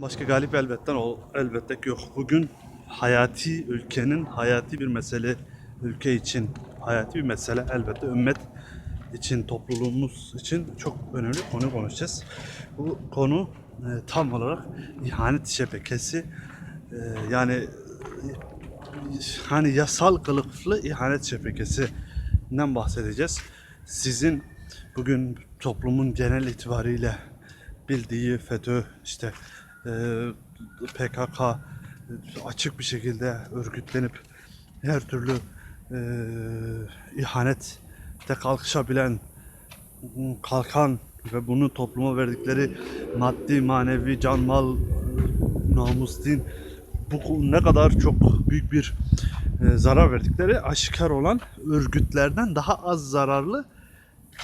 Başka galip elbetten ol, elbette ki yok. Bugün hayati ülkenin hayati bir mesele ülke için hayati bir mesele elbette ümmet için topluluğumuz için çok önemli konu konuşacağız. Bu konu e, tam olarak ihanet şebekesi e, yani hani yasal kılıflı ihanet şebekesinden bahsedeceğiz. Sizin bugün toplumun genel itibariyle bildiği FETÖ işte PKK açık bir şekilde örgütlenip her türlü e, ihanette kalkışabilen kalkan ve bunu topluma verdikleri maddi, manevi, can, mal, namus, din bu ne kadar çok büyük bir e, zarar verdikleri aşikar olan örgütlerden daha az zararlı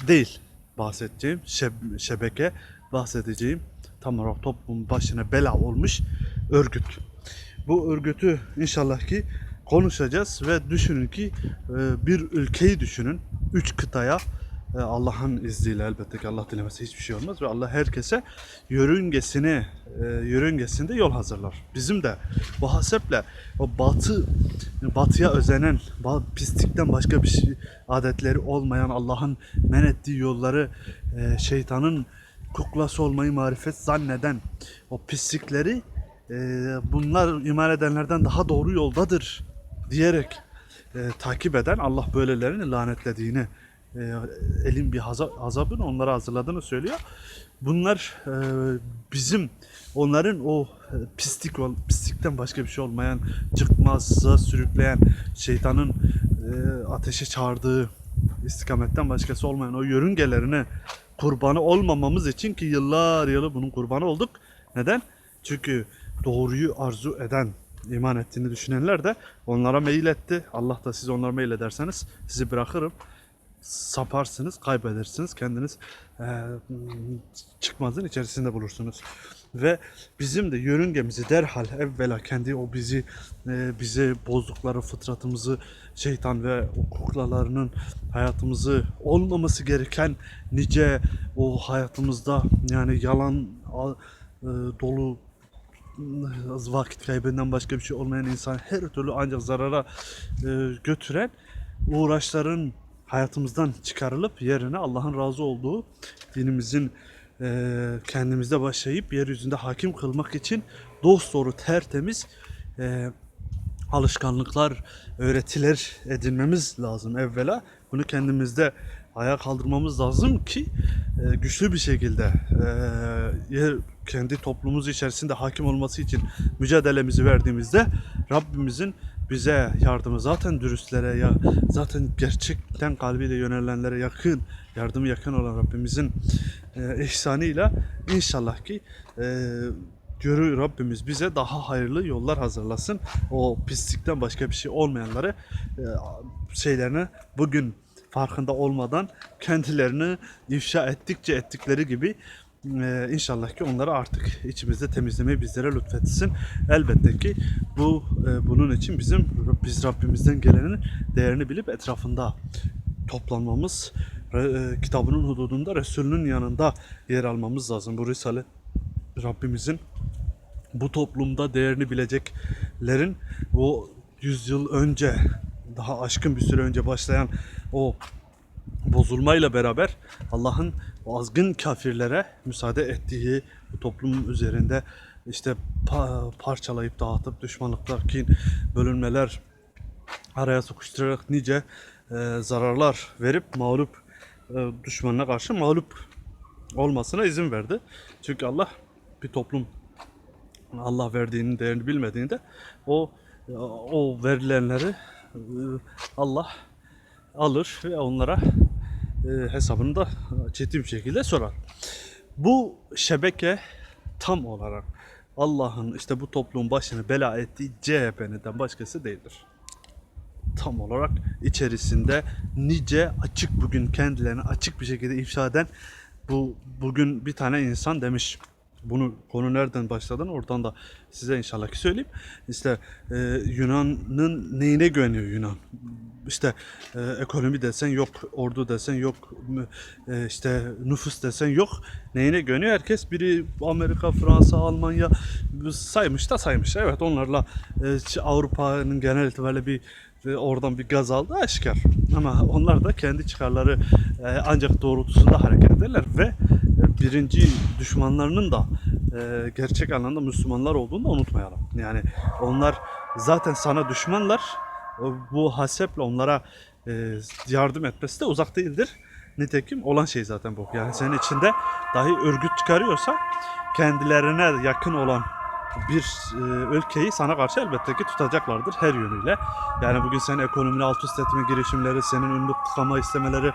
değil bahsedeceğim. Şeb- şebeke bahsedeceğim tam olarak toplumun başına bela olmuş örgüt. Bu örgütü inşallah ki konuşacağız ve düşünün ki e, bir ülkeyi düşünün. Üç kıtaya e, Allah'ın izniyle elbette ki Allah dilemese hiçbir şey olmaz ve Allah herkese yörüngesini e, yörüngesinde yol hazırlar. Bizim de bu haseple o batı batıya özenen pislikten başka bir şey adetleri olmayan Allah'ın men ettiği yolları şeytanın kuklası olmayı marifet zanneden o pislikleri e, bunlar iman edenlerden daha doğru yoldadır diyerek e, takip eden Allah böylelerini lanetlediğini e, elin bir azabın onlara hazırladığını söylüyor. Bunlar e, bizim onların o e, pislik pislikten başka bir şey olmayan çıkmazsa sürükleyen şeytanın e, ateşe çağırdığı istikametten başkası olmayan o yörüngelerine kurbanı olmamamız için ki yıllar yılı bunun kurbanı olduk. Neden? Çünkü doğruyu arzu eden, iman ettiğini düşünenler de onlara meyil etti. Allah da siz onlara meyil ederseniz sizi bırakırım. Saparsınız, kaybedersiniz. Kendiniz eee, çıkmazın içerisinde bulursunuz. Ve bizim de yörüngemizi derhal evvela kendi o bizi e, bize bozdukları fıtratımızı şeytan ve o kuklalarının hayatımızı olmaması gereken nice o hayatımızda yani yalan e, dolu az vakit kaybından başka bir şey olmayan insan her türlü ancak zarara e, götüren uğraşların hayatımızdan çıkarılıp yerine Allah'ın razı olduğu dinimizin e, kendimizde başlayıp yeryüzünde hakim kılmak için dost doğru tertemiz e, alışkanlıklar, öğretiler edinmemiz lazım evvela. Bunu kendimizde ayağa kaldırmamız lazım ki e, güçlü bir şekilde e, kendi toplumumuz içerisinde hakim olması için mücadelemizi verdiğimizde Rabbimizin bize yardımı zaten dürüstlere ya zaten gerçekten kalbiyle yönelenlere yakın yardımı yakın olan Rabbimizin e, ihsanıyla inşallah ki e, Görü Rabbimiz bize daha hayırlı yollar hazırlasın. O pislikten başka bir şey olmayanları e, şeylerine bugün farkında olmadan kendilerini ifşa ettikçe ettikleri gibi e, inşallah ki onları artık içimizde temizlemeyi bizlere lütfetsin. Elbette ki bu e, bunun için bizim biz Rabbimizden gelenin değerini bilip etrafında toplanmamız, e, kitabının hududunda Resulünün yanında yer almamız lazım. Bu Risale Rabbimizin bu toplumda değerini bileceklerin o yüzyıl önce daha aşkın bir süre önce başlayan o bozulmayla beraber Allah'ın azgın kafirlere müsaade ettiği bu toplum üzerinde işte pa- parçalayıp dağıtıp düşmanlıklar, kin, bölünmeler araya sokuşturarak nice e, zararlar verip mağlup e, düşmanına karşı mağlup olmasına izin verdi. Çünkü Allah bir toplum Allah verdiğinin değerini bilmediğinde o o verilenleri e, Allah alır ve onlara hesabını da ciddi bir şekilde sorar. Bu şebeke tam olarak Allah'ın işte bu toplumun başını bela ettiği CHP'den başkası değildir. Tam olarak içerisinde nice açık bugün kendilerini açık bir şekilde ifşa eden bu bugün bir tane insan demiş bunu konu nereden başladığını oradan da size inşallah ki söyleyeyim. İşte e, Yunan'ın neyine güveniyor Yunan? İşte e, ekonomi desen yok, ordu desen yok, e, işte nüfus desen yok. Neyine güveniyor? Herkes biri Amerika, Fransa, Almanya saymış da saymış. Evet onlarla e, Avrupa'nın genel itibariyle bir ve oradan bir gaz aldı aşikar. Ama onlar da kendi çıkarları e, ancak doğrultusunda hareket ederler ve e, birinci düşmanlarının da e, gerçek anlamda Müslümanlar olduğunu da unutmayalım. Yani onlar zaten sana düşmanlar. O- Bu haseple onlara e, yardım etmesi de uzak değildir. Nitekim olan şey zaten bu. Yani senin içinde dahi örgüt çıkarıyorsa kendilerine yakın olan bir e, ülkeyi sana karşı elbette ki tutacaklardır her yönüyle. Yani bugün senin ekonomini alt üst etme girişimleri, senin ünlü tıkama istemeleri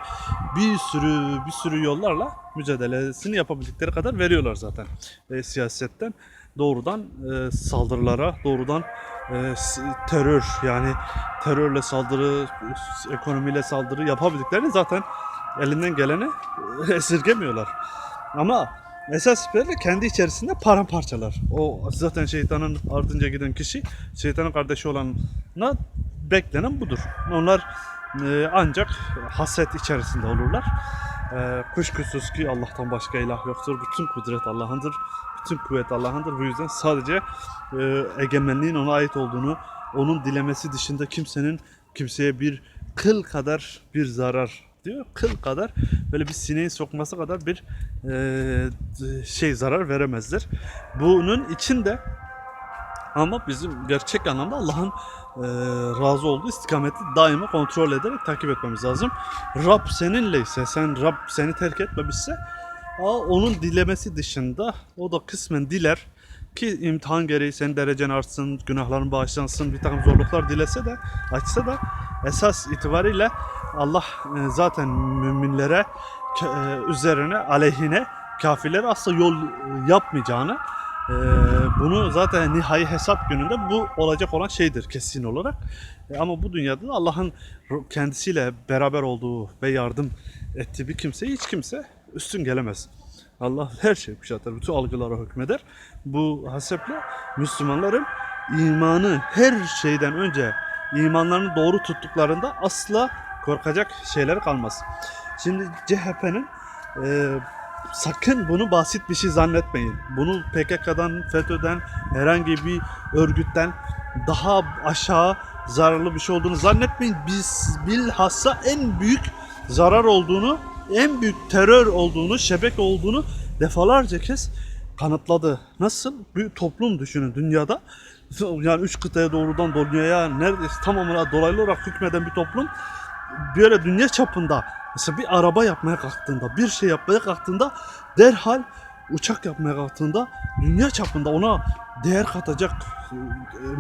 bir sürü bir sürü yollarla mücadelesini yapabildikleri kadar veriyorlar zaten e, siyasetten doğrudan e, saldırılara, doğrudan e, terör yani terörle saldırı, ekonomiyle saldırı yapabildiklerini zaten elinden geleni e, esirgemiyorlar. Ama esas itibariyle kendi içerisinde paramparçalar. O zaten şeytanın ardınca giden kişi şeytanın kardeşi olana beklenen budur. Onlar e, ancak haset içerisinde olurlar. E, kuşkusuz ki Allah'tan başka ilah yoktur. Bütün kudret Allah'ındır. Bütün kuvvet Allah'ındır. Bu yüzden sadece e, egemenliğin ona ait olduğunu, onun dilemesi dışında kimsenin kimseye bir kıl kadar bir zarar diyor. Kıl kadar böyle bir sineğin sokması kadar bir e, şey zarar veremezler. Bunun içinde ama bizim gerçek anlamda Allah'ın e, razı olduğu istikameti daima kontrol ederek takip etmemiz lazım. Rab seninleyse, sen Rab seni terk etmemişse onun dilemesi dışında o da kısmen diler ki imtihan gereği senin derecen artsın, günahların bağışlansın, bir takım zorluklar dilese de, açsa da esas itibariyle Allah e, zaten müminlere e, üzerine, aleyhine kafirlere asla yol e, yapmayacağını bunu zaten nihai hesap gününde bu olacak olan şeydir kesin olarak. Ama bu dünyada da Allah'ın kendisiyle beraber olduğu ve yardım ettiği bir kimseye hiç kimse üstün gelemez. Allah her şeyi kuşatır, bütün algılara hükmeder. Bu haseple Müslümanların imanı her şeyden önce imanlarını doğru tuttuklarında asla korkacak şeyler kalmaz. Şimdi CHP'nin e, sakın bunu basit bir şey zannetmeyin. Bunu PKK'dan, FETÖ'den, herhangi bir örgütten daha aşağı zararlı bir şey olduğunu zannetmeyin. Biz bilhassa en büyük zarar olduğunu, en büyük terör olduğunu, şebek olduğunu defalarca kez kanıtladı. Nasıl? Bir toplum düşünün dünyada. Yani üç kıtaya doğrudan dünyaya neredeyse tamamına dolaylı olarak hükmeden bir toplum böyle dünya çapında mesela bir araba yapmaya kalktığında, bir şey yapmaya kalktığında derhal uçak yapmaya kalktığında dünya çapında ona değer katacak e,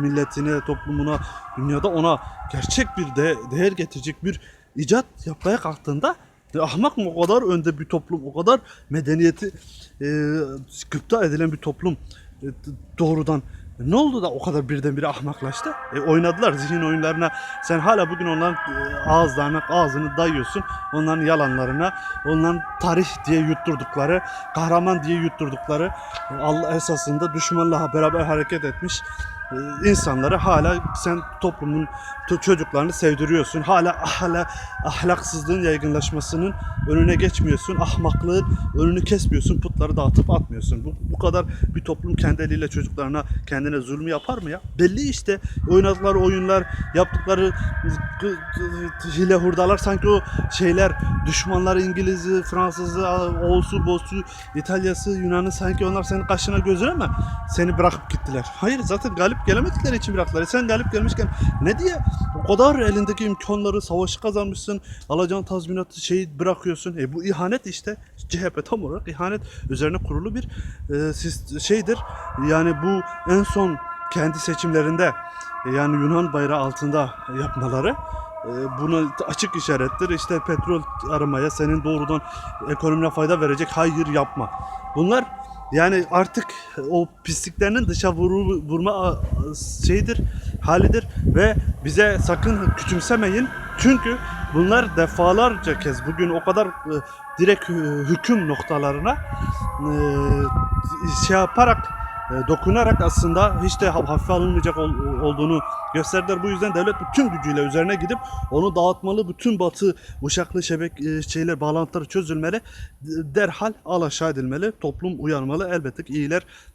milletine, toplumuna, dünyada ona gerçek bir de, değer getirecek bir icat yapmaya kalktığında e, ahmak mı o kadar önde bir toplum, o kadar medeniyeti e, gıpta edilen bir toplum e, doğrudan ne oldu da o kadar birdenbire ahmaklaştı? E, oynadılar zihin oyunlarına. Sen hala bugün onların e, ağızlarına ağzını dayıyorsun. Onların yalanlarına, onların tarih diye yutturdukları, kahraman diye yutturdukları e, Allah esasında düşmanla beraber hareket etmiş e, insanları hala sen toplumun to- çocuklarını sevdiriyorsun. Hala hala ahlaksızlığın yaygınlaşmasının önüne geçmiyorsun. Ahmaklığın önünü kesmiyorsun. Putları dağıtıp atmıyorsun. Bu, bu kadar bir toplum kendi eliyle çocuklarına kendine zulmü yapar mı ya? Belli işte oynadıkları oyunlar, yaptıkları hile hurdalar sanki o şeyler düşmanlar İngiliz'i, Fransız'ı, Oğuz'u, Boz'u, İtalya'sı, Yunan'ı sanki onlar senin kaşına gözüne mi seni bırakıp gittiler? Hayır zaten galip gelemedikleri için bıraktılar. Sen galip gelmişken ne diye o kadar elindeki imkanları savaşı kazanmışsın, alacağın tazminatı şeyi bırakıyorsun. E bu ihanet işte. CHP tam olarak ihanet üzerine kurulu bir e, şeydir. Yani bu en son kendi seçimlerinde e, yani Yunan bayrağı altında yapmaları e, buna açık işarettir. İşte petrol aramaya senin doğrudan ekonomine fayda verecek hayır yapma. Bunlar yani artık o pisliklerinin dışa vuru- vurma şeyidir, halidir ve bize sakın küçümsemeyin. Çünkü bunlar defalarca kez bugün o kadar e, direkt e, hüküm noktalarına e, şey yaparak dokunarak aslında hiç de ha- hafife alınmayacak ol- olduğunu gösterdiler. Bu yüzden devlet bütün gücüyle üzerine gidip onu dağıtmalı. Bütün batı uçaklı şebek e, şeyler bağlantıları çözülmeli. Derhal alaşağı edilmeli. Toplum uyanmalı. Elbette ki iyiler